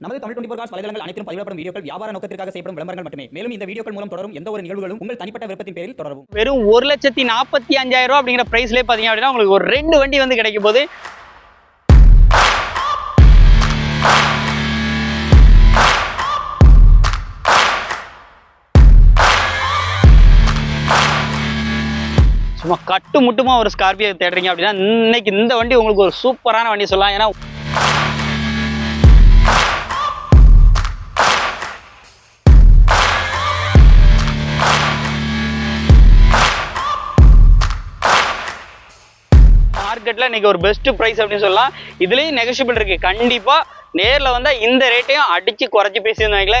நமது Tamil twenty cos வலைதளங்கள் அனைத்தும் பதிவிடப்படும் வீடியோக்கள் வியாபார நோக்கத்திற்காக செய்யப்படும் விளம்பரங்கள் மட்டுமே. மேலும் இந்த வீடியோக்கள் மூலம் தொடரும் எந்த ஒரு நிகழ்வுகளும் உங்கள் தனிப்பட்ட விருப்பத்தின் பேரில் தொடரும் வெறும் ஒரு லட்சத்தி நாற்பத்தி அஞ்சாயிரம் ரூபா அப்படிங்கிற பிரைஸ்லேயே பார்த்தீங்க அப்படின்னா உங்களுக்கு ஒரு ரெண்டு வண்டி வந்து கிடைக்கும் போது சும்மா கட்டு முட்டுமா ஒரு ஸ்கார்பியோ தேடுறீங்க அப்படின்னா இன்னைக்கு இந்த வண்டி உங்களுக்கு ஒரு சூப்பரான வண்டி சொல்லலாம். ஏன்னா மார்க்கெட்ல இன்னைக்கு ஒரு பெஸ்ட் பிரைஸ் அப்படின்னு சொல்லலாம். இதுலயும் நெகோஷியபிள் இருக்கு. கண்டிப்பா நேர்ல வந்தா இந்த ரேட்டையும் அடிச்சு குறைச்சு பேசியிருந்தாங்களே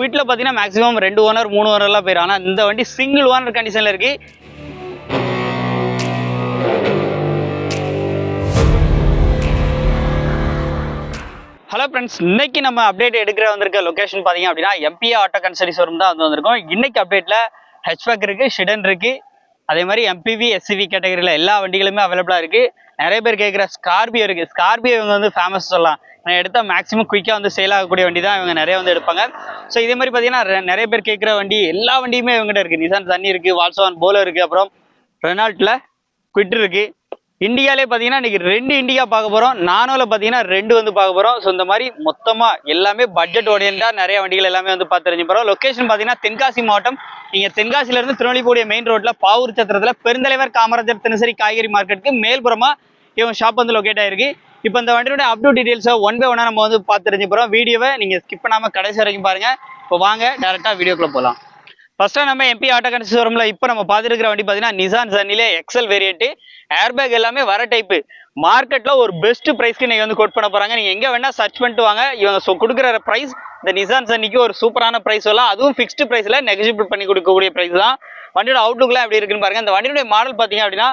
வீட்டில் பார்த்தீங்கன்னா மேக்ஸிமம் ரெண்டு ஓனர் மூணு ஓனர்லாம் போயிடும் ஆனால் இந்த வண்டி சிங்கிள் ஓனர் கண்டிஷனில் இருக்கு. ஹலோ ஃப்ரெண்ட்ஸ் இன்னைக்கு நம்ம அப்டேட் எடுக்கிற வந்திருக்க லொக்கேஷன் பார்த்தீங்க அப்படின்னா எம்பிஏ ஆட்டோ கன்சல்டி ஷோரூம் தான் வந்து வந்திருக்கோம். இன்னைக்கு அப்டேட்டில் ஹெச்பேக் இருக்குது ஷிடன் இருக்குது அதே மாதிரி எம்பிவி எஸ்சிவி கேட்டகரியில் எல்லா வண்டிகளுமே அவைலபிளாக இருக்குது நிறைய பேர் கேட்குற ஸ்கார்பியோ இருக்குது ஸ்கார்பியோ இவங்க வந்து ஃபேமஸ் சொல்லலாம். நான் எடுத்தால் மேக்ஸிமம் குயிக்காக வந்து சேல் ஆகக்கூடிய வண்டி தான் இவங்க நிறைய வந்து எடுப்பாங்க. ஸோ இதே மாதிரி பார்த்தீங்கன்னா நிறைய பேர் கேட்குற வண்டி எல்லா வண்டியுமே இவங்ககிட்ட இருக்குது நிசான் தண்ணி இருக்குது வால்சவான் போலோ இருக்குது அப்புறம் ரெனால்ட்டில் குவிட் இருக்குது இந்தியாலே பார்த்தீங்கன்னா இன்னைக்கு ரெண்டு இந்தியா பார்க்க போகிறோம் நானோவில் பார்த்தீங்கன்னா ரெண்டு வந்து பார்க்க போகிறோம் ஸோ இந்த மாதிரி மொத்தமாக எல்லாமே பட்ஜெட் ஓடியண்டாக நிறைய வண்டிகள் எல்லாமே வந்து பார்த்து தெரிஞ்சு போகிறோம் லொக்கேஷன் பார்த்தீங்கன்னா தென்காசி மாவட்டம். நீங்கள் தென்காசியிலேருந்து திருநெல்வேலிக்கூடிய மெயின் ரோட்டில் பாவூர் சத்திரத்தில் பெருந்தலைவர் காமராஜர் தினசரி காய்கறி மார்க்கெட்டுக்கு மேல்புறமா இவங்க ஷாப் வந்து லொக்கேட் ஆயிருக்கு. இப்போ இந்த வண்டியோட அப் டீட்டெயில்ஸை ஒன் பை ஒன்னாக நம்ம வந்து பார்த்து தெரிஞ்சு போகிறோம் வீடியோவை நீங்கள் ஸ்கிப் பண்ணாமல் கடைசி வரைக்கும் பாருங்க. இப்போ வாங்க டேரெக்டாக வீடியோக்குள்ளே போகலாம் ஃபர்ஸ்ட்டாக நம்ம எம்பி ஆட்டோ கன்சி இப்போ நம்ம பார்த்துருக்கிற வண்டி பார்த்தீங்கன்னா நிசான் சன்னிலே எக்ஸல் வேரியன்ட் ஏர்பேக் எல்லாமே வர டைப்பு மார்க்கெட்டில் ஒரு பெஸ்ட் ப்ரைஸ்க்கு நீங்கள் வந்து கோட் பண்ண போகிறாங்க நீங்கள் எங்கே வேணால் சர்ச் பண்ணிட்டு வாங்க. இவங்க ஸோ கொடுக்குற ப்ரைஸ் இந்த நிசான் சன்னிக்கு ஒரு சூப்பரான ப்ரைஸ் சொல்லலாம் அதுவும் ஃபிக்ஸ்டு ப்ரைஸில் நெகஜிபிள் பண்ணி கொடுக்கக்கூடிய ப்ரைஸ் தான். வண்டியோட அவுட்லுக்லாம் எப்படி இருக்குன்னு பாருங்க. இந்த வண்டியோட மாடல் பார்த்தீங்க அப்படின்னா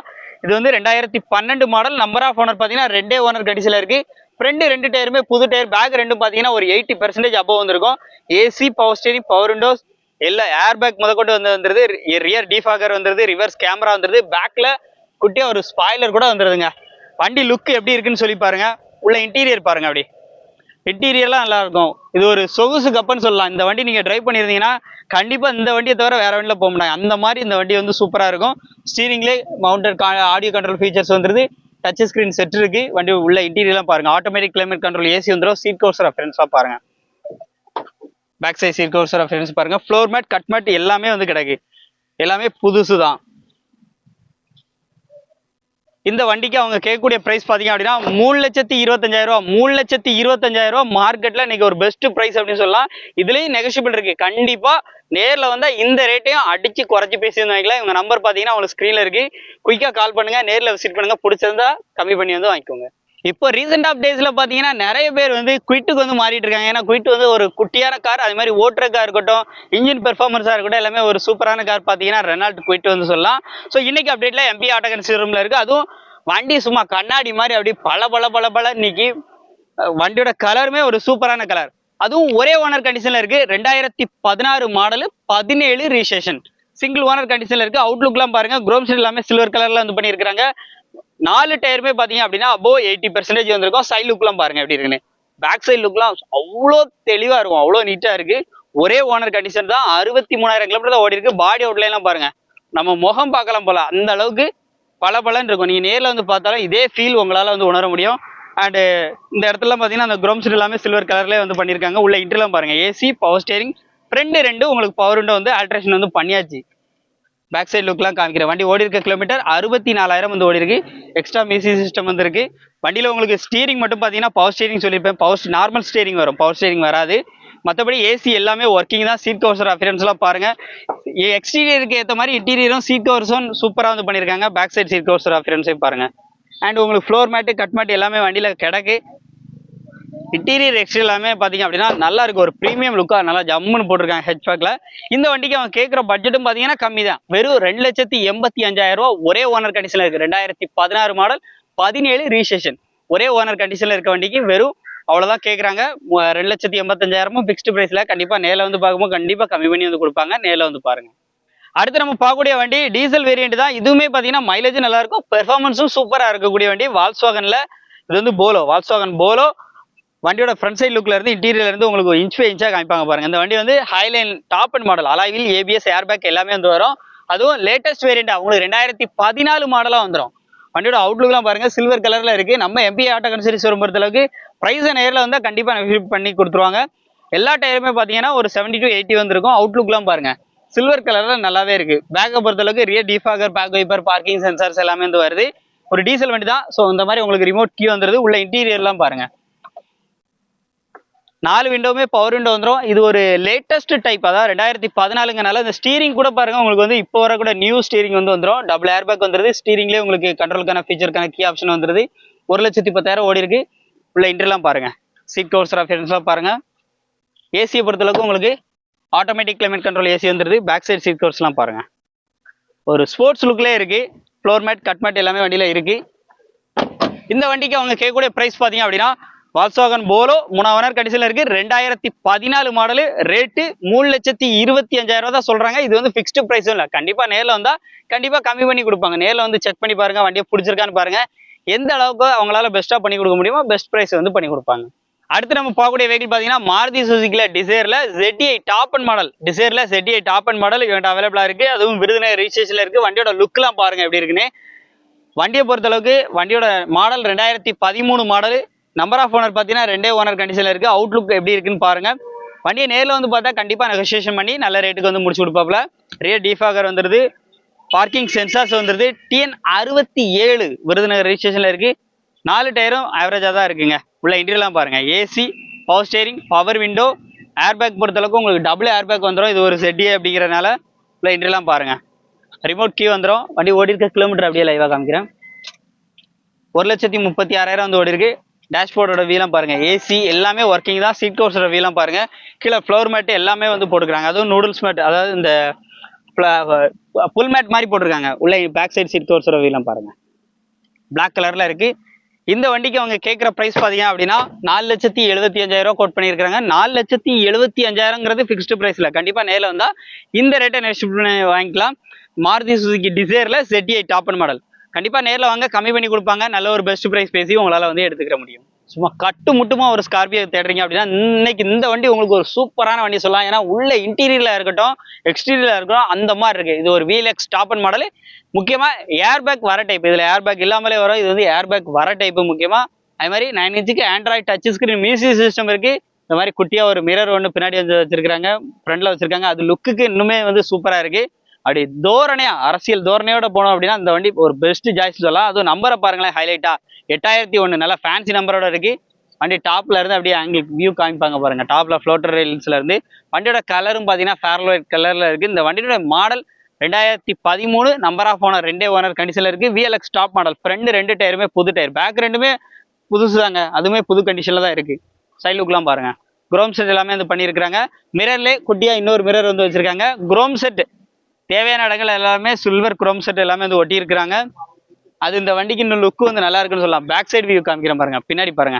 இது வந்து ரெண்டாயிரத்தி பன்னெண்டு மாடல் நம்பர் ஆஃப் ஓனர் பார்த்தீங்கன்னா ரெண்டே ஓனர் கண்டிஷனில் இருக்குது ஃப்ரெண்டு ரெண்டு டயருமே புது டயர் பேக் ரெண்டும் பார்த்தீங்கன்னா ஒரு எயிட்டி பர்சன்டேஜ் அபவ் வந்திருக்கும். AC power steering power windows எல்லா ஏர் பேக் முதற்கொண்டு வந்து வந்துருது. ரியர் டிஃபாகர் வந்துருது ரிவர்ஸ் கேமரா வந்துருது. பேக்ல குட்டியாக ஒரு ஸ்பாய்லர் கூட வந்துருதுங்க. வண்டி லுக் எப்படி இருக்குன்னு சொல்லி பாருங்க. உள்ள இன்டீரியர் பாருங்க அப்படி. இன்டீரியர்லாம் நல்லா இருக்கும். இது ஒரு சொகுசு கப்புன்னு சொல்லலாம். இந்த வண்டி நீங்கள் ட்ரைவ் பண்ணியிருந்தீங்கன்னா கண்டிப்பாக இந்த வண்டியை தவிர வேற வண்டியில் போக மாட்டாங்க அந்த மாதிரி இந்த வண்டி வந்து சூப்பராக இருக்கும். ஸ்டீரிங்லேயே மவுண்டட் ஆடியோ கண்ட்ரோல் ஃபீச்சர்ஸ் வந்துருது. டச் ஸ்க்ரீன் செட் இருக்கு. வண்டி உள்ள இன்டீரியர்லாம் பாருங்க. ஆட்டோமேட்டிக் கிளைமேட் கண்ட்ரோல் ஏசி வந்துடும் சீட் கவர்ஸ் ஃப்ரெண்ட்ஸாக பாருங்க. பேக் சைஸ் சீட் ஃப்ரெண்ட்ஸ் பாருங்க. ஃப்ளோர் மேட் கட் மேட் எல்லாமே வந்து கிடக்கு. எல்லாமே புதுசு தான் இந்த வண்டிக்கு அவங்க கேட்கக்கூடிய பிரைஸ் பார்த்தீங்க அப்படின்னா மூணு லட்சத்தி இருபத்தஞ்சாயிரம் ரூபா மூணு லட்சத்தி இருபத்தஞ்சாயிரம் ரூபா மார்க்கெட்ல இன்னைக்கு ஒரு பெஸ்ட் ப்ரைஸ் அப்படின்னு சொல்லலாம். இதுலயும் நெகோஷியபிள் இருக்கு. கண்டிப்பா நேர்ல வந்தா இந்த ரேட்டையும் அடிச்சு குறைச்சி பேசியிருந்தாங்களா இவங்க நம்பர் பார்த்தீங்கன்னா உங்களுக்கு ஸ்கிரீன்ல இருக்கு. குயிக்கா கால் பண்ணுங்க. நேர்ல விசிட் பண்ணுங்க. பிடிச்சிருந்தா கம்மி பண்ணி வந்து வாங்கிக்கோங்க. இப்போ ரீசெண்ட் ஆஃப் டேஸ்ல பாத்தீங்கன்னா நிறைய பேர் வந்து குயிட்டுக்கு வந்து மாறிட்டு இருக்காங்க. ஏன்னா குயிட் வந்து ஒரு குட்டியான கார் அது மாதிரி ஓட்டுறக்கா இருக்கட்டும் இன்ஜின் பெர்ஃபார்மன்ஸாக இருக்கட்டும் எல்லாமே ஒரு சூப்பரான கார் பார்த்தீங்கன்னா ரெனால்ட் குயிட் வந்து சொல்லலாம். ஸோ இன்னைக்கு அப்டேட்ல எம்பி ஆட்டோ கன்சிடரூம்ல இருக்கு. அதுவும் வண்டி சும்மா கண்ணாடி மாதிரி அப்படி பல பல பல பல இன்னைக்கு வண்டியோட கலருமே ஒரு சூப்பரான கலர் அதுவும் ஒரே ஓனர் கண்டிஷன்ல இருக்கு. ரெண்டாயிரத்தி பதினாறு மாடலு பதினேழு ரிஜிஸ்ட்ரேஷன் சிங்கிள் ஓனர் கண்டிஷன்ல இருக்கு. அவுட்லுக்லாம் பாருங்க. குரோம்ஸ் எல்லாமே சில்வர் கலர்ல வந்து பண்ணியிருக்காங்க நாலு டயருமே பார்த்தீங்க அப்படின்னா அபோ எயிட்டி பெர்சன்டேஜ் வந்திருக்கும். சைட் லுக்லாம் பாருங்க எப்படி இருக்குன்னு. பேக் சைட் லுக்லாம் அவ்வளோ தெளிவாக இருக்கும். அவ்வளோ நீட்டாக இருக்கு. ஒரே ஓனர் கண்டிஷன் தான். அறுபத்தி மூணாயிரம் கிலோமீட்டர் தான் ஓடி இருக்கு. பாடி அவுட்லைன்லாம் பாருங்க. நம்ம முகம் பார்க்கலாம் போல. அந்த அளவுக்கு பல இருக்கும். நீங்கள் நேரில் வந்து பார்த்தாலும் இதே ஃபீல் உங்களால் வந்து உணர முடியும். அண்டு இந்த இடத்துல பார்த்தீங்கன்னா அந்த க்ரோம்ஸ் எல்லாமே சில்வர் கலர்லேயே வந்து பண்ணியிருக்காங்க உள்ள இன்டர்லாம் பாருங்கள் ஏசி பவர் ஸ்டேரிங் ஃப்ரெண்டு ரெண்டு உங்களுக்கு பவர் விண்டோ வந்து ஆல்ட்ரேஷன் வந்து பண்ணியாச்சு. பேக் சைடு லுக்லாம் காமிக்கிறேன். வண்டி ஓடி இருக்க கிலோமீட்டர் அறுபத்தி நாலாயிரம் வந்து ஓடி இருக்கு எக்ஸ்ட்ரா மியூசிக் சிஸ்டம் வந்துருக்கு வண்டியில் உங்களுக்கு ஸ்டீரிங் மட்டும் பார்த்தீங்கன்னா பவர் ஸ்டீரிங் சொல்லியிருப்பேன். பவர் நார்மல் ஸ்டீரிங் வரும். பவர் ஸ்டீரிங் வராது. மற்றபடி ஏசி எல்லாமே ஒர்க்கிங் தான். சீட் கவர்ஸ் அஃபியரன்ஸ்லாம் பாருங்கள் எக்ஸ்டீரியருக்கு ஏற்ற மாதிரி இன்டீரியரும் சீட் கவர்ஸும் சூப்பராக வந்து பண்ணியிருக்காங்க. பேக் சைடு சீட் கவர்ஸ் அஃபியரன்ஸையும் பாருங்கள் அண்ட் உங்களுக்கு ஃப்ளோர் மேட்டு கட் மேட் எல்லாமே வண்டியில் கிடக்கு. இன்டீரியர் எக்ஸ்ட்ரீ எல்லாமே பார்த்தீங்க அப்படின்னா நல்லா இருக்கு. ஒரு ப்ரீமியம் லுக்காக நல்லா ஜம்முன்னு போட்டிருக்காங்க ஹெச்பேக்கில் இந்த வண்டிக்கு அவன் கேட்குற பட்ஜெட்டும் பார்த்தீங்கன்னா கம்மி தான் வெறும் ரெண்டு லட்சத்தி எண்பத்தி அஞ்சாயிரம் ரூபா ஒரே ஓனர் கண்டிஷனில் இருக்கு. ரெண்டாயிரத்தி பதினாறு மாடல் பதினேழு ரிஜிஸ்ட்ரேஷன் ஒரே ஓனர் கண்டிஷனில் இருக்க வண்டிக்கு வெறும் அவ்வளோதான் கேட்குறாங்க ரெண்டு லட்சத்தி எண்பத்தஞ்சாயிரமும் ஃபிக்ஸ்டு ப்ரைஸில் கண்டிப்பாக நேரில் வந்து பார்க்கும்போது கண்டிப்பாக கம்மி பண்ணி வந்து கொடுப்பாங்க. நேரில் வந்து பாருங்கள் அடுத்து நம்ம பார்க்கக்கூடிய வண்டி டீசல் வேரியண்ட் தான். இதுவுமே பார்த்தீங்கன்னா மைலேஜ் நல்லா இருக்கும். பெர்ஃபார்மன்ஸும் சூப்பராக இருக்கக்கூடிய வண்டி. வால்ஸ்வாகனில் இது வந்து போலோ வால்ஸ்வாகன் போலோ வண்டியோட ஃப்ரண்ட் சைட் லுக்ல இருந்து இன்டீரியர்ல இருந்து உங்களுக்கு இன்ச் பை இன்ச்சா காமிப்பாங்க பாருங்க. இந்த வண்டி வந்து highline top end model alloy wheel ABS air bag எல்லாமே வந்து வரும். அதுவும் லேட்டஸ்ட் வேரியண்ட் அவங்களுக்கு ரெண்டாயிரத்தி பதினாலு மாடலா வந்துடும் வண்டியோட அவுட்லுக்லாம் பாருங்க சில்வர் கலர்ல இருக்கு. நம்ம எம்பி ஆட்டோ கன்சரிஸ் வரும் பொறுத்த அளவுக்கு பிரைஸ் நேரில் வந்தால் கண்டிப்பாக நெகோஷியேட் பண்ணி கொடுத்துருவாங்க. எல்லா டயருமே பார்த்தீங்கன்னா ஒரு செவன்டி டு எயிட்டி வந்துருக்கும். அவுட்லுக்லாம் பாருங்க. சில்வர் கலர்ல நல்லாவே இருக்கு. பேக்கை பொறுத்தளவுக்கு rear defogger back wiper parking sensors எல்லாமே வந்து வருது. ஒரு டீசல் வண்டி தான். ஸோ இந்த மாதிரி உங்களுக்கு ரிமோட் கீ வந்துருது. உள்ள இன்டீரியர்லாம் பாருங்க. நாலு விண்டோவுமே பவர் விண்டோ வந்துடும் இது ஒரு லேட்டஸ்ட் டைப் அதாவது ரெண்டாயிரத்தி பதினாலுங்கனால இந்த ஸ்டீரிங் கூட பாருங்க உங்களுக்கு வந்து இப்போ வர கூட நியூ ஸ்டீரிங் வந்து வந்துடும் டபுள் ஏர் பேக் வந்துருது ஸ்டீரிங்லேயே உங்களுக்கு கண்ட்ரோலுக்கான ஃபீச்சருக்கான கீ ஆப்ஷன் வந்துருது. ஒரு லட்சத்தி பத்தாயிரம் ஓடி இருக்கு. உள்ள இன்டர்லாம் பாருங்க. சீட் கவர்ஸ் ஆப்ஷன்ஸ்லாம் பாருங்க. ஏசியை பொறுத்தளவுக்கு உங்களுக்கு ஆட்டோமேட்டிக் கிளைமேட் கண்ட்ரோல் ஏசி வந்துருது. பேக் சைடு சீட் கவர்ஸ்லாம் பாருங்க. ஒரு ஸ்போர்ட்ஸ் லுக்லேயே இருக்கு. ஃப்ளோர் மேட் கட் மேட் எல்லாமே வண்டியில இருக்கு. இந்த வண்டிக்கு அவங்க கேட்கக்கூடிய ப்ரைஸ் பார்த்தீங்க அப்படின்னா வால்ஸ்வாகன் போலோ மூணாவது கடைசியில் இருக்கு. ரெண்டாயிரத்தி பதினாலு மாடலு ரேட்டு மூணு லட்சத்தி இருபத்தி அஞ்சாயிரம் ரூபா தான் சொல்றாங்க. இது வந்து ஃபிக்ஸ்டு ப்ரைஸும் இல்லை. கண்டிப்பா நேரில் வந்தா கண்டிப்பா கம்மி பண்ணி கொடுப்பாங்க. நேரில் வந்து செக் பண்ணி பாருங்க. வண்டியை பிடிச்சிருக்கான்னு பாருங்க. எந்த அளவுக்கு அவங்களால பெஸ்ட்டாக பண்ணி கொடுக்க முடியுமோ பெஸ்ட் ப்ரைஸ் வந்து பண்ணி கொடுப்பாங்க. அடுத்து நம்ம பார்க்கக்கூடிய வெஹிக்கிள் பார்த்தீங்கன்னா மாருதி சுசுக்கில டிசைர்ல ஜெட்டிஐ டாப் அண்ட் மாடல் டிசைர்ல ஜெட்டிஐ டாப் அண்ட் மாடல் இவன்ட்டு அவைலபிளா இருக்கு. அதுவும் விருதுநகர் ரிஜிஸ்ட்ரேஷன்ல இருக்கு. வண்டியோட லுக்லாம் பாருங்க எப்படி இருக்குன்னு. வண்டியை பொறுத்த அளவுக்கு வண்டியோட மாடல் ரெண்டாயிரத்தி பதிமூணு மாடல் நம்பர் ஆஃப் ஓனர் பார்த்தீங்கன்னா ரெண்டே ஓனர் கண்டிஷனில் இருக்கு. அவுட்லுக் எப்படி இருக்குன்னு பாருங்க. வண்டியை நேரில் வந்து பார்த்தா கண்டிப்பாக நெகோசியேஷன் பண்ணி நல்ல ரேட்டுக்கு வந்து முடிச்சு கொடுப்பாப்ல ரியர் டிஃபாகர் வந்துருது. பார்க்கிங் சென்சார்ஸ் வந்துருது. டிஎன் அறுபத்தி ஏழு விருதுநகர் ரிஜிஸ்ட்ரேஷனில் இருக்கு. நாலு டயரும் ஆவரேஜாக தான் இருக்குங்க. உள்ள இன்டீரியர்லாம் பாருங்க. AC power steering power window airbag பொறுத்தளவுக்கு உங்களுக்கு டபுள் ஏர்பேக் வந்துடும் இது ஒரு செட்டியே அப்படிங்கிறனால உள்ள இன்டீரியர்லாம் பாருங்க. ரிமோட் கீ வந்துடும் வண்டி ஓடி இருக்க கிலோமீட்டர் அப்படியே லைவாக காமிக்கிறேன். ஒரு லட்சத்தி முப்பத்தி ஆறாயிரம் வந்து ஓடி இருக்கு டேஷ்போர்டோட வீலம் பாருங்க. ஏசி எல்லாமே ஒர்க்கிங் தான். சீட் கவர்ஸோட வீலம் பாருங்க. கீழே ஃப்ளோர் மேட் எல்லாமே வந்து போட்டுக்கிறாங்க. அதுவும் நூடுல்ஸ் மேட் அதாவது இந்த புல் மேட் மாதிரி போட்டிருக்காங்க. உள்ள பேக் சைடு சீட் கவர்ஸோட வீலம் பாருங்க. பிளாக் கலர்ல இருக்கு. இந்த வண்டிக்கு அவங்க கேட்குற ப்ரைஸ் பார்த்தீங்க அப்படின்னா நாலு லட்சத்தி எழுபத்தி அஞ்சாயிரம் கோட் பண்ணியிருக்காங்க நாலு லட்சத்தி எழுபத்தி அஞ்சாயிரங்கிறது ஃபிக்ஸ்டு ப்ரைஸில் கண்டிப்பாக நேரில் வந்தால் இந்த ரேட்டை நெக்ஸ்ட் வாங்கிக்கலாம். மாருதி சுசுக்கி டிசைரில் ZDI டாப் அண்ட் மாடல் கண்டிப்பாக நேரில் வாங்க. கம்மி பண்ணி கொடுப்பாங்க. நல்ல ஒரு பெஸ்ட் ப்ரைஸ் பேசி உங்களால் வந்து எடுத்துக்கிற முடியும். சும்மா கட்டு முட்டுமா ஒரு ஸ்கார்பியோ தேடுறீங்க அப்படின்னா இன்னைக்கு இந்த வண்டி உங்களுக்கு ஒரு சூப்பரான வண்டி சொல்லலாம். ஏன்னா உள்ள இன்டீரியரில் இருக்கட்டும் எக்ஸ்டீரியரில் இருக்கட்டும் அந்த மாதிரி இருக்குது இது ஒரு வீலெக்ஸ் டாப் அண்ட் மாடல் முக்கியமாக ஏர் பேக் வர டைப் இதில் ஏர் பேக் இல்லாமலே வரும். இது வந்து ஏர் பேக் வர டைப்பு முக்கியமாக அது மாதிரி நைன் இன்ச்சுக்கு Android touch screen music system இருக்குது இந்த மாதிரி குட்டியாக ஒரு மிரர் ஒன்று பின்னாடி வந்து வச்சுருக்காங்க ஃப்ரண்ட்ல வச்சுருக்காங்க. அது லுக்குக்கு இன்னுமே வந்து சூப்பராக இருக்குது அப்படி தோரணையா அரசியல் தோரணையோட போனோம் அப்படின்னா இந்த வண்டி ஒரு பெஸ்ட் ஜாய்ஸ் சொல்லலாம். அதுவும் நம்பரை பாருங்களேன் ஹைலைட்டா எட்டாயிரத்தி ஒன்று நல்லா ஃபேன்சி நம்பரோட இருக்கு. வண்டி டாப்ல இருந்து அப்படியே ஆங்கிள் வியூ காமிப்பாங்க பாருங்க. டாப்ல ஃப்ளோட்டர் ரயில்ஸ்ல இருந்து. வண்டியோட கலரும் பார்த்தீங்கன்னா ஃபேர் ஒயிட் கலர்ல இருக்கு. இந்த வண்டியோட மாடல் ரெண்டாயிரத்தி பதிமூணு நம்பர் ஆஃப் ஓனர் ரெண்டே ஓனர் கண்டிஷன்ல இருக்கு. விஎல்எக்ஸ் டாப் மாடல் ஃப்ரண்ட் ரெண்டு டயருமே புது டயர் பேக் ரெண்டுமே புதுசு தாங்க அதுவுமே புது கண்டிஷன்ல தான் இருக்கு. சைட் லுக்லாம் பாருங்க. குரோம் செட் எல்லாமே வந்து பண்ணியிருக்கிறாங்க. மிரர்லே குட்டியா இன்னொரு மிரர் வந்து வச்சிருக்காங்க. குரோம் செட் தேவையான இடங்கள் எல்லாமே சில்வர் குரோம் செட் எல்லாமே வந்து ஒட்டியிருக்கிறாங்க. அது இந்த வண்டிக்கு இன்னும் லுக்கு வந்து நல்லா இருக்குன்னு சொல்லலாம். பேக் சைடு வியூ காமிக்கிறேன் பாருங்க. பின்னாடி பாருங்க.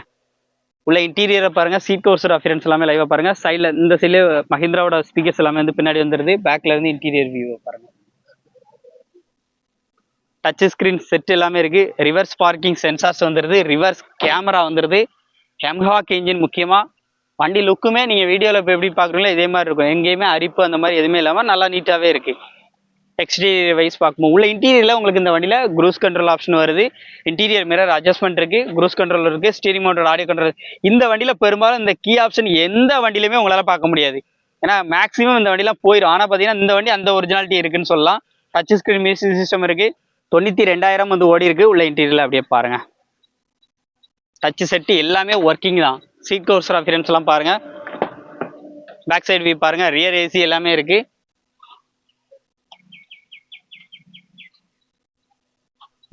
உள்ள இன்டீரியரை பாருங்க. சீட் கவர்ஸோட அஃபியரன்ஸ் எல்லாமே லைவா பாருங்க. சைடில் இந்த சைடில் மஹிந்திராவோட ஸ்பீக்கர்ஸ் எல்லாமே வந்து பின்னாடி வந்துருது. பேக்ல இருந்து இன்டீரியர் வியூ பாருங்க. டச் ஸ்கிரீன் செட் எல்லாமே இருக்கு. ரிவர்ஸ் பார்க்கிங் சென்சார்ஸ் வந்துருது. ரிவர்ஸ் கேமரா வந்துருது. ஹெம்ஹாக் இன்ஜின் முக்கியமா. வண்டி லுக்குமே நீங்க வீடியோல இப்போ எப்படி பாக்குறீங்களோ இதே மாதிரி இருக்கும். எங்கேயுமே அரிப்பு அந்த மாதிரி எதுவுமே இல்லாம நல்லா நீட்டாவே இருக்கு. எக்ஸ்டீரியர் வைஸ் பார்க்கும்போது உள்ள இன்டீரியரில் உங்களுக்கு இந்த வண்டியில் குரூஸ் கண்ட்ரோல் ஆப்ஷன் வருது. இன்டீரியர் மிரர் அட்ஜஸ்ட்மெண்ட் இருக்குது குரூஸ் கண்ட்ரோல் இருக்குது ஸ்டீரிங் மோட்டர் ஆடியோ கண்ட்ரோல் இந்த வண்டியில பெரும்பாலும் இந்த கீ ஆப்ஷன் எந்த வண்டியிலுமே உங்களால் பார்க்க முடியாது. ஏன்னா மேக்ஸிமம் இந்த வண்டிலாம் போயிடும் ஆனால் பார்த்தீங்கன்னா இந்த வண்டி அந்த ஒரிஜினாலிட்டி இருக்குன்னு சொல்லலாம். டச் ஸ்க்ரீன் மியூசிக் சிஸ்டம் இருக்குது தொண்ணூற்றி ரெண்டாயிரம் வந்து ஓடி இருக்குது உள்ள இன்டீரியரில் அப்படியே பாருங்கள் டச் செட்டு எல்லாமே ஒர்க்கிங் தான். சீட் கவர்ஸ் அஃபியரன்ஸ் எல்லாம் பேக் சைடு வியூ பாருங்கள் ரியர் ஏசி எல்லாமே இருக்குது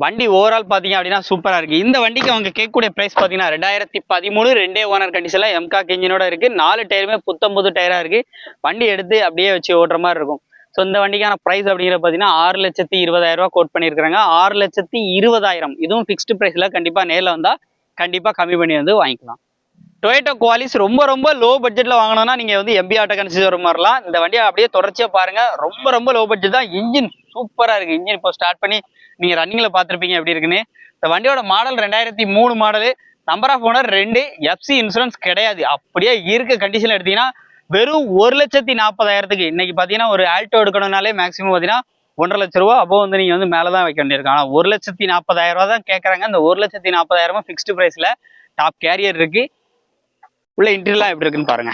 வண்டி ஓவரால் பார்த்தீங்க அப்படின்னா சூப்பராக இருக்குது இந்த வண்டிக்கு அவங்க கேட்கக்கூடிய ப்ரைஸ் பார்த்தீங்கன்னா ரெண்டாயிரத்தி பதிமூணு ரெண்டே ஓனர் கண்டிஷனில் எம்கா இன்ஜினோட இருக்குது நாலு டயருமே புத்தம்பது டயராக இருக்குது வண்டி எடுத்து அப்படியே வச்சு ஓட்டுற மாதிரி இருக்கும். ஸோ இந்த வண்டிக்கான ப்ரைஸ் அப்படிங்கிற பார்த்தீங்கன்னா ஆறு லட்சத்தி இருபதாயிரம் ரூபா கோட் பண்ணியிருக்கிறாங்க ஆறு லட்சத்தி இருபதாயிரம். இதுவும் ஃபிக்ஸ்டு ப்ரைஸில் கண்டிப்பாக நேரில் வந்தால் கண்டிப்பாக கம்மி பண்ணி வந்து வாங்கிக்கலாம். டொயேட்டோ குவாலிஸ் ரொம்ப ரொம்ப லோ பட்ஜெட்டில் வாங்கணும்னா நீங்கள் வந்து எம்பி ஆட்டோ கன்சிடர் மாதிரிலாம் இந்த வண்டியை அப்படியே தொடர்ச்சியாக பாருங்கள் ரொம்ப ரொம்ப லோ பட்ஜெட் தான். இன்ஜின் சூப்பராக இருக்குது இன்ஜின் இப்போ ஸ்டார்ட் பண்ணி நீங்கள் ரன்னிங்கில் பார்த்துருப்பீங்க எப்படி இருக்குன்னு. இந்த வண்டியோட மாடல் ரெண்டாயிரத்தி மூணு மாடலு நம்பர் ஆஃப் ஓனர் ரெண்டு எஃப்சி இன்சூரன்ஸ் கிடையாது. அப்படியே இருக்க கண்டிஷன் எடுத்தீங்கன்னா வெறும் ஒரு லட்சத்தி நாற்பதாயிரத்துக்கு இன்னைக்கு பார்த்தீங்கன்னா ஒரு ஆல்டோ எடுக்கணும்னாலே மேக்ஸிமம் பார்த்தீங்கன்னா ஒன்றரை லட்ச ரூபா அப்போ வந்து நீங்கள் வந்து மேலே தான் வைக்க வேண்டியிருக்கும் ஆனால் ஒரு லட்சத்தி நாற்பதாயிரம் ரூபா தான் கேட்குறாங்க அந்த ஒரு லட்சத்தி நாற்பதாயிரமா ஃபிக்ஸ்டு ப்ரைஸில் டாப் கேரியர் இருக்குது உள்ள இன்டீரியர்லாம் எப்படி இருக்குன்னு பாருங்க.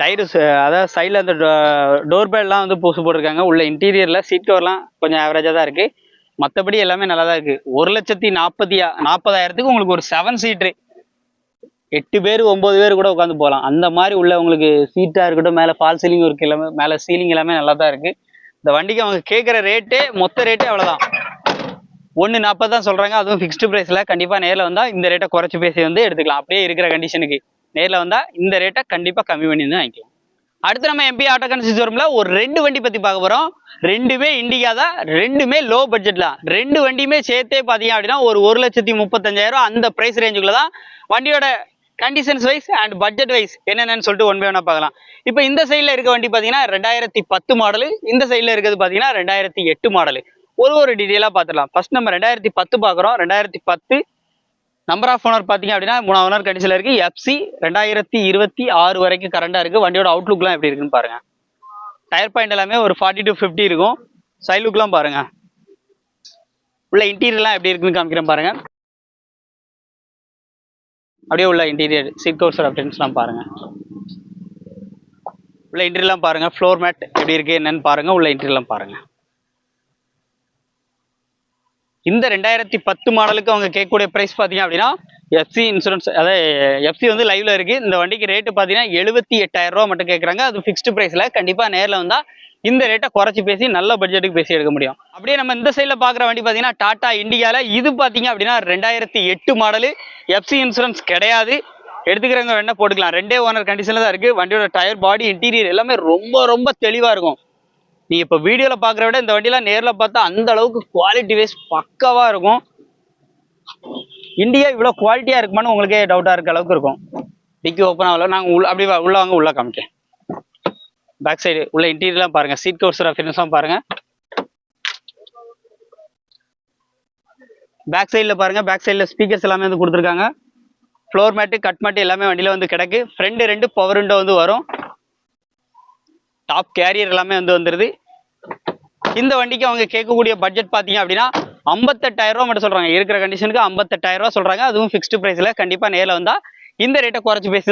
டயரு அதாவது சைடில் அந்த டோர் பேட்லாம் வந்து பூசு போட்டிருக்காங்க. உள்ள இன்டீரியரில் சீட் கவர்லாம் கொஞ்சம் ஆவரேஜாக தான் இருக்குது மற்றபடி எல்லாமே நல்லா தான் இருக்குது ஒரு லட்சத்தி நாற்பத்தி நாற்பதாயிரத்துக்கு உங்களுக்கு ஒரு செவன் சீட்ரு எட்டு பேர் ஒம்பது பேர் கூட உட்காந்து போகலாம். அந்த மாதிரி உள்ள உங்களுக்கு சீட்டாக இருக்கட்டும் மேலே ஃபால் சீலிங் இருக்கு எல்லாமே மேலே சீலிங் எல்லாமே நல்லா தான் இருக்குது இந்த வண்டிக்கு அவங்க கேட்குற ரேட்டே மொத்த ரேட்டே அவ்வளோதான் ஒன்று நாற்பது தான் சொல்கிறாங்க அதுவும் ஃபிக்ஸ்டு ப்ரைஸில் கண்டிப்பாக நேரில் வந்தால் இந்த ரேட்டை குறைச்சி பேசி வந்து எடுத்துக்கலாம். அப்படியே இருக்கிற கண்டிஷனுக்கு நேரில் வந்தால் இந்த ரேட்டை கண்டிப்பாக கம்மி பண்ணி தான் வாங்கிக்கலாம். அடுத்து நம்ம எம்பி ஆட்டோ கன்சிஸ்டம்ல ஒரு ரெண்டு வண்டி பற்றி பார்க்க போகிறோம் ரெண்டுமே இண்டிகா தான் ரெண்டுமே லோ பட்ஜெட் தான் ரெண்டு வண்டியுமே சேர்த்தே பார்த்தீங்க அப்படின்னா ஒரு ஒரு லட்சத்தி முப்பத்தஞ்சாயிரம் அந்த ப்ரைஸ் ரேஞ்சுக்குள்ள தான் வண்டியோட conditions wise and budget wise என்னென்னு சொல்லிட்டு ஒன் பை ஒன்றா பார்க்கலாம். இப்போ இந்த சைடில் இருக்க வண்டி பார்த்தீங்கன்னா ரெண்டாயிரத்தி பத்து மாடலு இந்த சைடில் இருக்கிறது பார்த்தீங்கன்னா ரெண்டாயிரத்தி எட்டு மாடலு ஒரு ஒரு டீட்டெயிலாக பார்த்துடலாம் ஃபர்ஸ்ட் நம்ம ரெண்டாயிரத்தி பத்து பார்க்குறோம் ரெண்டாயிரத்தி பத்து நம்பர் ஆஃப் ஓனர் பார்த்தீங்க அப்படின்னா மூணாவது ஓனர் கண்டிஷனில் இருக்குது எஃப்சி ரெண்டாயிரத்தி இருபத்தி ஆறு வரைக்கும் கரண்டாக இருக்குது வண்டியோட அவுட்லுக்லாம் எப்படி இருக்குன்னு பாருங்கள் டயர் பாயிண்ட் எல்லாமே ஒரு ஃபார்ட்டி டு ஃபிஃப்டி இருக்கும். சைட் லுக்லாம் பாருங்கள் உள்ள இன்டீரியர்லாம் எப்படி இருக்குன்னு காமிக்கிறேன் பாருங்கள் அப்படியே உள்ள இன்டீரியர் சீட் கவர்ஸ் ஆப்ஷன்ஸ்லாம் பாருங்கள் உள்ள இன்டீரியர்லாம் பாருங்கள் ஃப்ளோர் மேட் எப்படி இருக்குது என்னன்னு பாருங்கள் உள்ள இன்டீரியர்லாம் பாருங்கள் இந்த ரெண்டாயிரத்தி பத்து மாடலுக்கு அவங்க கேட்கக்கூடிய ப்ரைஸ் பார்த்தீங்க அப்படின்னா எஃப்சி இன்சூரன்ஸ் அதாவது எஃப்சி வந்து லைவ்ல இருக்கு. இந்த வண்டிக்கு ரேட்டு பார்த்தீங்கன்னா எழுபத்தி எட்டாயிரம் ரூபா மட்டும் கேட்குறாங்க. அது ஃபிக்ஸ்டு ப்ரைஸில் கண்டிப்பாக நேரில் வந்தால் இந்த ரேட்டை குறைச்சி பேசி நல்ல பட்ஜெட்டுக்கு பேசி எடுக்க முடியும். அப்படியே நம்ம இந்த சைடில் பார்க்குற வண்டி பார்த்தீங்கன்னா டாடா இண்டியாவில் இது பார்த்தீங்க அப்படின்னா ரெண்டாயிரத்தி எட்டு மாடலு. எஃப்சி இன்சூரன்ஸ் கிடையாது. எடுத்துக்கிறவங்க வேணா போட்டுக்கலாம். ரெண்டே ஓனர் கண்டிஷனில் தான் இருக்குது வண்டியோட டயர் பாடி இன்டீரியர் எல்லாமே ரொம்ப ரொம்ப தெளிவாக இருக்கும். நீ இப்போ வீடியோவில் பார்க்குற விட இந்த வண்டியெலாம் நேரில் பார்த்தா அந்த அளவுக்கு குவாலிட்டி வைஸ் பக்காவாக இருக்கும். இந்தியா இவ்வளோ குவாலிட்டியாக இருக்குமான்னு உங்களுக்கே டவுட்டாக இருக்க அளவுக்கு இருக்கும். டிக்கி ஓப்பன் ஆகல. நாங்கள் உள்ள அப்படி உள்ள வாங்க உள்ளே காமிக்கேன் பேக் சைடு உள்ள இன்டீரியர்லாம் பாருங்கள் சீட் கவர்ஸ் ஃபினிஷ்லாம் பாருங்கள் பேக் சைடில் பாருங்கள் பேக் சைடில் ஸ்பீக்கர்ஸ் எல்லாமே வந்து கொடுத்துருக்காங்க. ஃப்ளோர் மேட்டு கட் மேட்டு எல்லாமே வண்டியில் வந்து கிடக்கு. ஃப்ரெண்டு ரெண்டு பவர் விண்டோ வந்து வரும். டாப் கேரியர் எல்லாமே வந்து வந்துடுது இந்த வண்டிக்கு அவங்க கேட்கக்கூடிய பட்ஜெட் பார்த்தீங்க அப்படின்னா ஐம்பத்தெட்டாயிரம் ரூபா மட்டும் சொல்கிறாங்க இருக்கிற கண்டிஷனுக்கு ஐம்பத்தெட்டாயிரம் ரூபா சொல்கிறாங்க அதுவும் ஃபிக்ஸ்டு ப்ரைஸில் கண்டிப்பாக நேரில் வந்தால் இந்த ரேட்டை குறைச்சி பேசி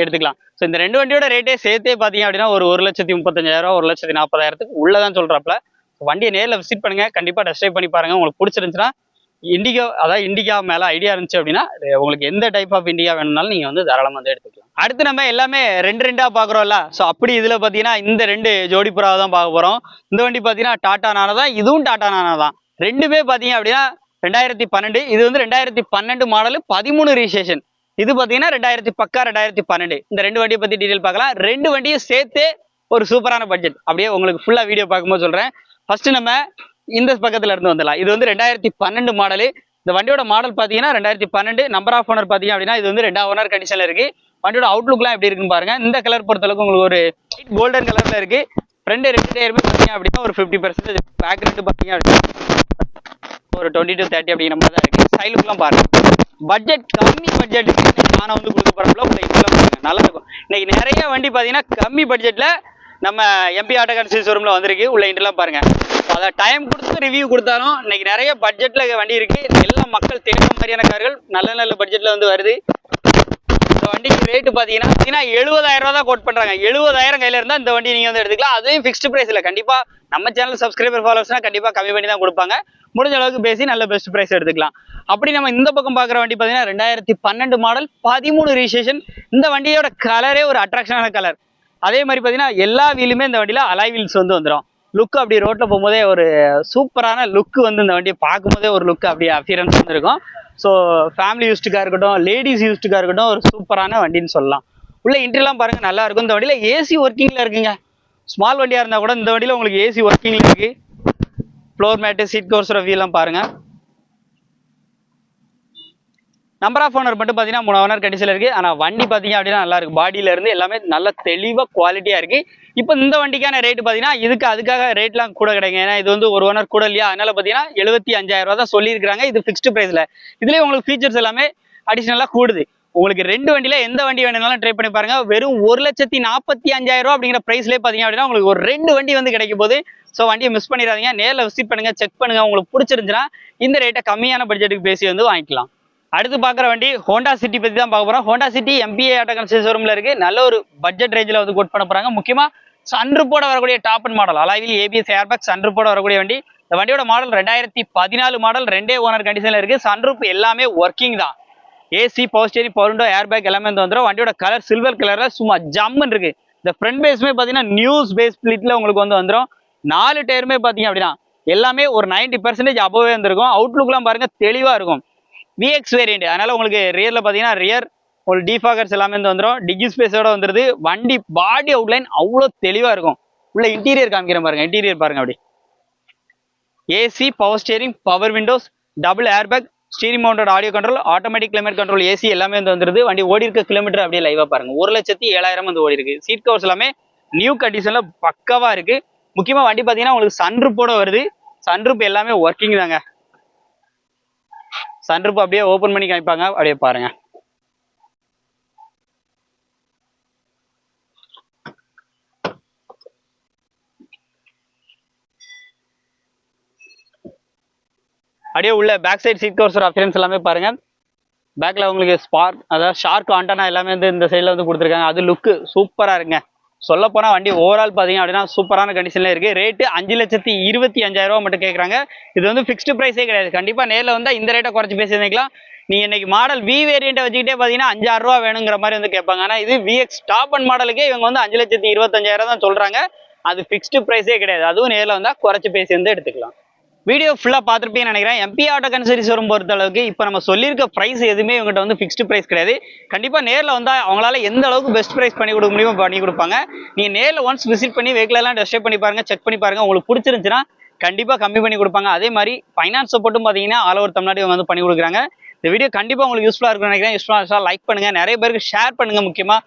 எடுத்துக்கலாம். ஸோ இந்த ரெண்டு வண்டியோட ரேட்டே சேர்த்தே பார்த்தீங்க அப்படின்னா ஒரு ஒரு லட்சத்தி முப்பத்தஞ்சாயிரம் ஒரு லட்சத்தி நாற்பதாயிரத்துக்கு உள்ளதான் சொல்றாப்ல வண்டியை நேரில் விசிட் பண்ணுங்க. கண்டிப்பாக டெஸ்ட் ட்ரைவ் பண்ணி பாருங்கள் உங்களுக்கு பிடிச்சிருந்துச்சுன்னா இண்டிகா அதாவது இண்டிகா மேலே ஐடியா இருந்துச்சு அப்படின்னா உங்களுக்கு எந்த டைப் ஆஃப் இண்டிகா வேணும்னாலும் நீங்கள் வந்து தாராளமாக வந்து எடுத்துக்கலாம். அடுத்து நம்ம எல்லாமே ரெண்டு ரெண்டாக பார்க்குறோம்ல. ஸோ அப்படி இதில் பார்த்தீங்கன்னா இந்த ரெண்டு ஜோடி புறாவை தான் பார்க்க போகிறோம் இந்த வண்டி பார்த்தீங்கன்னா டாட்டா நானா தான் இதுவும் டாட்டா நானா தான். ரெண்டுமே பார்த்தீங்க அப்படின்னா ரெண்டாயிரத்தி பன்னெண்டு இது வந்து ரெண்டாயிரத்தி பன்னெண்டு மாடல் பதிமூணு ரிஜிஸ்ட்ரேஷன் இது பார்த்தீங்கன்னா ரெண்டாயிரத்தி பக்கா ரெண்டாயிரத்தி பன்னெண்டு. இந்த ரெண்டு வண்டியை பற்றி டீடைல் பார்க்கலாம். ரெண்டு வண்டியும் சேர்த்து ஒரு சூப்பரான பட்ஜெட் அப்படியே உங்களுக்கு ஃபுல்லாக வீடியோ பார்க்கும்போது சொல்கிறேன் ஃபர்ஸ்ட் நம்ம இந்த பக்கத்துல இருந்து வந்துடலாம். இது வந்து ரெண்டாயிரத்தி பன்னெண்டு மாடலு இந்த வண்டியோட மாடல் பார்த்தீங்கன்னா ரெண்டாயிரத்தி பன்னெண்டு நம்பர் ஆஃப் ஓனர் பார்த்தீங்க அப்படின்னா இது வந்து ரெண்டாவது ஓனர் கண்டிஷன்ல இருக்கு. வண்டியோட அவுட்லுக்லாம் எப்படி இருக்குன்னு பாருங்க. இந்த கலர் பொறுத்தளவுக்கு உங்களுக்கு ஒரு கோல்டன் கலர்ல இருக்கு. ஃப்ரெண்டு ரெண்டு டயருமே பார்த்தீங்க அப்படின்னா ஒரு ஃபிஃப்டி பர்சன்டேஜ் பேக் ரெண்டு அப்படின்னா ஒரு டுவெண்ட்டி டு தேர்ட்டி அப்படிங்கிற மாதிரி தான் இருக்கு. சைலுக்குலாம் பாருங்க. பட்ஜெட் கம்மி பட்ஜெட் நானும் வந்து கொடுக்க போறப்பல உங்களுக்கு நல்லா இருக்கும். இன்னைக்கு நிறைய வண்டி பார்த்தீங்கன்னா கம்மி பட்ஜெட்ல நம்ம எம்பி ஆட்டோ கன்சல்ஸ் ஷோரூம்ல வந்திருக்கு. உள்ள இன்டர்லாம் பாருங்க. அதை டைம் கொடுத்து ரிவ்யூ கொடுத்தாலும் இன்னைக்கு நிறைய பட்ஜெட்டில் வண்டி இருக்கு. எல்லா மக்கள் தேடுற மாதிரியான கார்கள் நல்ல நல்ல பட்ஜெட்டில் வந்து வருது. இந்த வண்டிக்கு ரேட்டு பார்த்தீங்கன்னா பார்த்தீங்கன்னா எழுபதாயிரம் ரூபா தான் கோட் பண்ணுறாங்க எழுபதாயிரம் கையில் இருந்தால் இந்த வண்டி நீங்கள் வந்து எடுத்துக்கலாம். அதுவும் ஃபிக்ஸ்டு ப்ரைஸில் கண்டிப்பாக நம்ம சேனல் சப்ஸ்கிரைபர் ஃபாலோவர்ஸ்னா கண்டிப்பாக கம்மி பண்ணி தான் கொடுப்பாங்க. முடிஞ்ச அளவுக்கு பேசி நல்ல பெஸ்ட் ப்ரைஸ் எடுத்துக்கலாம். அப்படி நம்ம இந்த பக்கம் பார்க்குற வண்டி பார்த்தீங்கன்னா ரெண்டாயிரத்தி பன்னெண்டு மாடல் பதிமூணு ரிஜிஸ்ட்ரேஷன் இந்த வண்டியோட கலரே ஒரு அட்ராக்ஷனான கலர் அதே மாதிரி பார்த்தீங்கன்னா எல்லா வீலுமே இந்த வண்டியில் அலாய் வீல்ஸ் வந்து வந்துடும் லுக் அப்படி ரோட்டில் போகும்போதே ஒரு சூப்பரான லுக் வந்து இந்த வண்டியை பார்க்கும்போதே ஒரு லுக் அப்படி அஃபியரன்ஸ் வந்துருக்கும். ஸோ ஃபேமிலி யூஸ்டுக்காக இருக்கட்டும் லேடிஸ் யூஸ்டுக்காக இருக்கட்டும் ஒரு சூப்பரான வண்டின்னு சொல்லலாம். உள்ள இன்ட்ரிலாம் பாருங்கள் நல்லா இருக்கும். இந்த வண்டியில் ஏசி ஒர்க்கிங்கில் இருக்குங்க. ஸ்மால் வண்டியாக இருந்தால் கூட இந்த வண்டியில் உங்களுக்கு ஏசி ஒர்க்கிங்கில் இருக்குது ஃப்ளோர் மேட்டு சீட் கோர்ஸோட வீலாம் பாருங்கள் நம்பர் ஆஃப் ஓனர் மட்டும் பார்த்தீங்கன்னா மூணு ஓனர் கண்டிஷனில் இருக்குது ஆனால் வண்டி பார்த்தீங்க அப்படின்னா நல்லா இருக்கு. பாடியிலேருந்து எல்லாமே நல்ல தெளிவாக குவாலிட்டியாக இருக்குது இப்போ இந்த வண்டிக்கான ரேட்டு பார்த்தீங்கன்னா இதுக்கு அதுக்காக ரேட்லாம் கூட கிடைக்கும். ஏன்னா இது வந்து ஒரு ஓனர் கூட இல்லையா? அதனால் பார்த்தீங்கன்னா எழுபத்தி அஞ்சாயிரம் ரூபா தான் சொல்லியிருக்காங்க இது ஃபிக்ஸ்டு ப்ரைஸில் இதுலேயே உங்களுக்கு ஃபீச்சர்ஸ் எல்லாமே அடிஷ்னலாக கூடுது. உங்களுக்கு ரெண்டு வண்டியில எந்த வண்டி வேணும்னாலும் ட்ரை பண்ணி பாருங்க. வெறும் ஒரு லட்சத்தி நாற்பத்தி அஞ்சாயிரம் ரூபா அப்படிங்கிற ப்ரைஸ்லேயே பார்த்தீங்க அப்படின்னா உங்களுக்கு ஒரு ரெண்டு வண்டி வந்து கிடைக்கும் போது ஸோ வண்டியை மிஸ் பண்ணிடாதீங்க. நேரில் விசிட் பண்ணுங்க செக் பண்ணுங்க. உங்களுக்கு பிடிச்சிருந்துச்சுன்னா இந்த ரேட்டை கம்மியான பட்ஜெட்டுக்கு பேசி வந்து வாங்கிக்கலாம். அடுத்து பார்க்குற வண்டி ஹோண்டா சிட்டி பற்றி தான் பார்க்க போகிறோம் ஹோண்டா சிட்டி எம்பிஏ ஆட்டோ கன்சல் ஷோரூமில் இருக்குது நல்ல ஒரு பட்ஜெட் ரேஞ்சில் வந்து கோட் பண்ண போகிறாங்க முக்கியமாக சன்ரூப்போட வரக்கூடிய top end model alloy wheel ABS airbag சன்ரூப்போட வரக்கூடிய வண்டி. இந்த வண்டியோட மாடல் ரெண்டாயிரத்தி பதினாலு மாடல் ரெண்டே ஓனர் கண்டிஷனில் இருக்குது சன்ரூப் எல்லாமே ஒர்க்கிங் தான். AC power steering power window air bag எல்லாமே வந்து வந்துடும் வண்டியோட கலர் சில்வர் கலரில் சும்மா ஜம்முன்னு இருக்குது இந்த ஃப்ரண்ட் பேஸுமே பார்த்தீங்கன்னா நியூஸ் பேஸ் ஸ்பிளிட்டில் உங்களுக்கு வந்து வந்துடும் நாலு டயருமே பார்த்தீங்க அப்படின்னா எல்லாமே ஒரு 90% பர்சன்டேஜ் அபோவே வந்திருக்கும். அவுட்லுக்லாம் பாருங்க தெளிவாக இருக்கும். விஎக்ஸ் வேரியண்ட் அதனால உங்களுக்கு ரியர்ல பார்த்தீங்கன்னா ரியர் உங்களுக்கு டிஃபாகர்ஸ் எல்லாமே வந்து வந்துடும் டிக்கி ஸ்பேஸோட வந்துருது. வண்டி பாடி அவுட்லைன் அவ்வளோ தெளிவாக இருக்கும். உள்ள இன்டீரியர் காமிக்கிறேன் பாருங்க. இன்டீரியர் பாருங்க அப்படி. AC power steering power windows double airbag steering mounted audio control automatic climate control AC எல்லாமே வந்து வந்துருது. வண்டி ஓடி இருக்க கிலோமீட்டர் அப்படியே லைவாக பாருங்க. ஒரு லட்சத்தி ஏழாயிரம் வந்து ஓடி இருக்கு. சீட் கவர்ஸ் எல்லாமே நியூ கண்டிஷன்ல பக்கவா இருக்கு. முக்கியமாக வண்டி பார்த்தீங்கன்னா உங்களுக்கு சன்ரூப்போட வருது. சன்ரூப் எல்லாமே ஒர்க்கிங் தாங்க. சன்ரூப் அப்படியே ஓப்பன் பண்ணி காமிப்பாங்க. அப்படியே பாருங்க. அப்படியே உள்ள பேக் சைடு சீட் கவர்ஸோட அப்பியரன்ஸ் எல்லாமே பாருங்க. பேக்ல உங்களுக்கு ஸ்பார்க் அதாவது ஷார்க் ஆண்டானா எல்லாமே வந்து இந்த சைடில் வந்து கொடுத்துருக்காங்க. அது லுக்கு சூப்பரா இருக்குங்க. சொல்ல போனா வண்டி ஓவரால் பாத்தீங்க அப்படின்னா சூப்பரான கண்டிஷன்ல இருக்கு. ரேட்டு அஞ்சு லட்சத்தி இருபத்தி அஞ்சாயிரம் மட்டும் கேட்குறாங்க இது வந்து ஃபிக்ஸ்டு ப்ரைஸே கிடையாது. கண்டிப்பா நேரில் வந்தா இந்த ரேட்டை குறைச்சு பேசியிருந்தீங்களா நீங்க இன்னைக்கு மாடல் வி வேரியண்ட்டை வச்சுக்கிட்டே பாத்தீங்கன்னா அஞ்சாறு ரூபா வேணுங்கிற மாதிரி வந்து கேட்பாங்க. ஆனா இது விஎக்ஸ் டாப் அண்ட் மாடலுக்கே இவங்க வந்து அஞ்சு லட்சத்தி இருபத்தஞ்சாயிரம் தான் சொல்றாங்க. அது ஃபிக்ஸ்டு ப்ரைஸே கிடையாது. அதுவும் நேரில் வந்தா குறைச்சு பேசி வந்து எடுத்துக்கலாம். வீடியோ ஃபுல்லாக பார்த்துருப்பீங்கன்னு நினைக்கிறேன். எம்பி ஆட்டோ கன்சரிஸ் வரும் பொறுத்த அளவுக்கு இப்போ நம்ம சொல்லியிருக்க ப்ரைஸ் எதுவுமே இவங்ககிட்ட வந்து ஃபிக்ஸ்டு ப்ரைஸ் கிடையாது. கண்டிப்பாக நேரில் வந்தால் அவங்களால எந்த அளவுக்கு பெஸ்ட் ப்ரைஸ் பண்ணி கொடுக்க முடியுமோ பண்ணி கொடுப்பாங்க. நீங்கள் நேரில் ஒன்ஸ் விசிட் பண்ணி வெஹிக்கிளெல்லாம் டெஸ்ட் பண்ணி பாருங்கள் செக் பண்ணி பாருங்க உங்களுக்கு பிடிச்சிருந்துச்சுன்னா கண்டிப்பாக கம்மி பண்ணி கொடுப்பாங்க. அதே மாதிரி ஃபைனான்ஸ் சப்போர்ட்டும் பார்த்தீங்கன்னா ஆல் ஓவர் தமிழ்நாடு இவங்க வந்து பண்ணி கொடுக்குறாங்க. இந்த வீடியோ கண்டிப்பாக உங்களுக்கு யூஸ்ஃபுல்லாக இருக்கும்னு நினைக்கிறேன். யூஸ்ஃபுல்லாக லைக் பண்ணுங்கள் நிறைய பேருக்கு ஷேர் பண்ணுங்கள் முக்கியமாக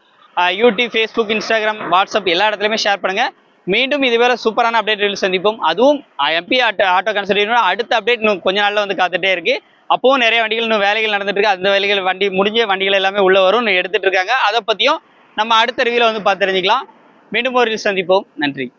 யூடியூப் ஃபேஸ்புக் இன்ஸ்டாகிராம் வாட்ஸ்அப் எல்லா இடத்துலையுமே ஷேர் பண்ணுங்கள் மீண்டும் இதுவேற சூப்பரான அப்டேட் சந்திப்போம். அதுவும் எம்பி ஆட்டோ ஆட்டோ கன்சல்டேட் அடுத்த அப்டேட் இன்னும் கொஞ்ச நாளில் வந்து காத்துட்டே இருக்கு. அப்பவும் நிறைய வண்டிகள் இன்னும் வேலைகள் நடந்துட்டு இருக்கு. அந்த வேலைகள் வண்டி முடிஞ்ச வண்டிகள் எல்லாமே உள்ள வரும். எடுத்துட்டு இருக்காங்க. அதை பத்தியும் நம்ம அடுத்த ரிவியூல வந்து பார்த்து தெரிஞ்சுக்கலாம். மீண்டும் ஒரு reel சந்திப்போம். நன்றி.